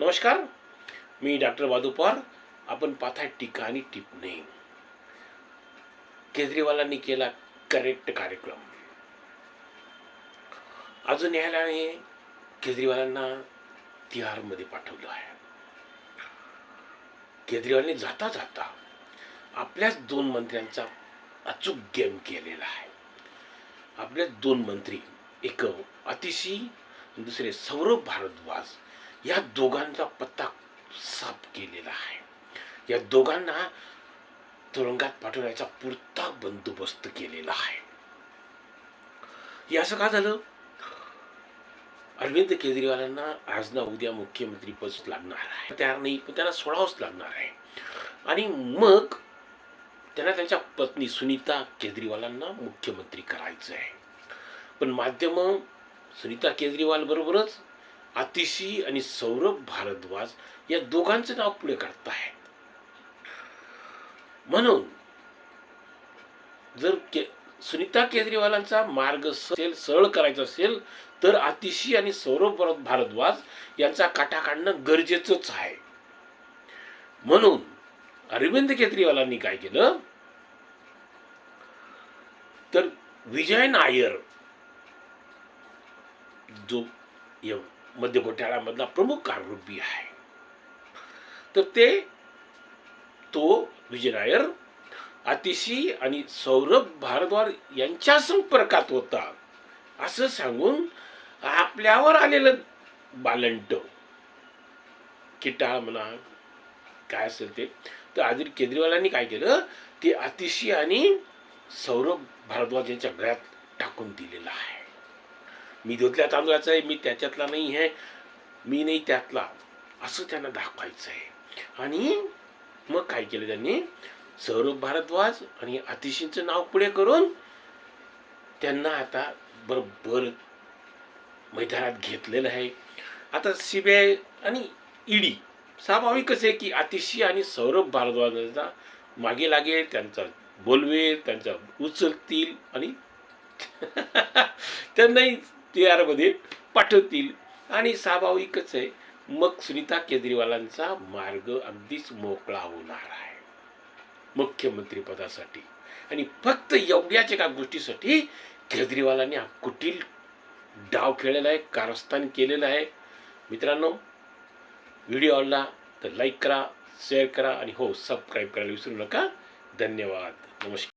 नमस्कार मी डॉक्टर वादुपार आपण पाहताय टीका आणि टिपणे केजरीवालांनी केला करेक्ट कार्यक्रम. अजून न्यायालयाने केजरीवालांना तिहारमध्ये पाठवलं आहे. केजरीवालने जाता जाता आपल्याच दोन मंत्र्यांचा अचूक गेम केलेला आहे. आपल्याच दोन मंत्री एक अतिशी दुसरे सौरभ भारद्वाज. या दोघांचा पत्ता साफ केलेला आहे. या दोघांना तुरुंगात पाठवण्याचा पुरता बंदोबस्त केलेला आहे. हे असं का झालं? अरविंद केजरीवालांना आज ना उद्या मुख्यमंत्री पद लागणार आहे. तयार नाही पण त्यांना सोडावंच लागणार आहे. आणि मग त्यांना त्यांच्या पत्नी सुनीता केजरीवालांना मुख्यमंत्री करायचं आहे पण माध्यम सुनीता केजरीवाल बरोबरच अतिशी आणि सौरभ भारद्वाज या दोघांचं नाव पुढे काढत आहेत म्हणून जर के सुनीता केजरीवालांचा मार्ग असेल सरळ करायचा असेल तर अतिशी आणि सौरभ भारद्वाज यांचा काटा काढणं गरजेचंच आहे. म्हणून अरविंद केजरीवालांनी काय केलं? तर विजय नायर जो मध्य घोटाळ्यामधला प्रमुख आरोपी आहे. तर ते तो विजय नायर अतिशी आणि सौरभ भारद्वाज यांच्या संपर्कात होता. असं सांगून आपल्यावर आलेलं बालंट किटाळ म्हणा काय असेल ते. तर आदिर केजरीवालांनी काय केलं? ते अतिशी आणि सौरभ भारद्वाज यांच्या घरात टाकून दिलेलं आहे. मी धुतल्या तांदूळाचा आहे मी त्याच्यातला नाही आहे मी नाही त्यातला. असं त्यांना दाखवायचं आहे. आणि मग काय केलं त्यांनी? सौरभ भारद्वाज आणि अतिशींचं नाव पुढे करून त्यांना आता बरोबर मैदानात घेतलेलं आहे. आता सी बी आय आणि ईडी स्वाभाविकच आहे की अतिशी आणि सौरभ भारद्वाजांचा मागे लागेल त्यांचा बोलवेल त्यांचा उचलतील आणि त्यांनाही तिहारमध्ये आरमध्ये पाठवतील. आणि स्वाभाविकच आहे मग सुनीता केजरीवालांचा मार्ग अगदीच मोकळा होणार आहे. मुख्यमंत्री पदासाठी. आणि फक्त एवढ्याच एका गोष्टीसाठी केजरीवालांनी हा कुटील डाव खेळलेला आहे कारस्थान केलेलं आहे. मित्रांनो व्हिडिओ आवडला तर लाईक करा शेअर करा आणि हो सबस्क्राईब करायला विसरू नका. धन्यवाद. नमस्कार.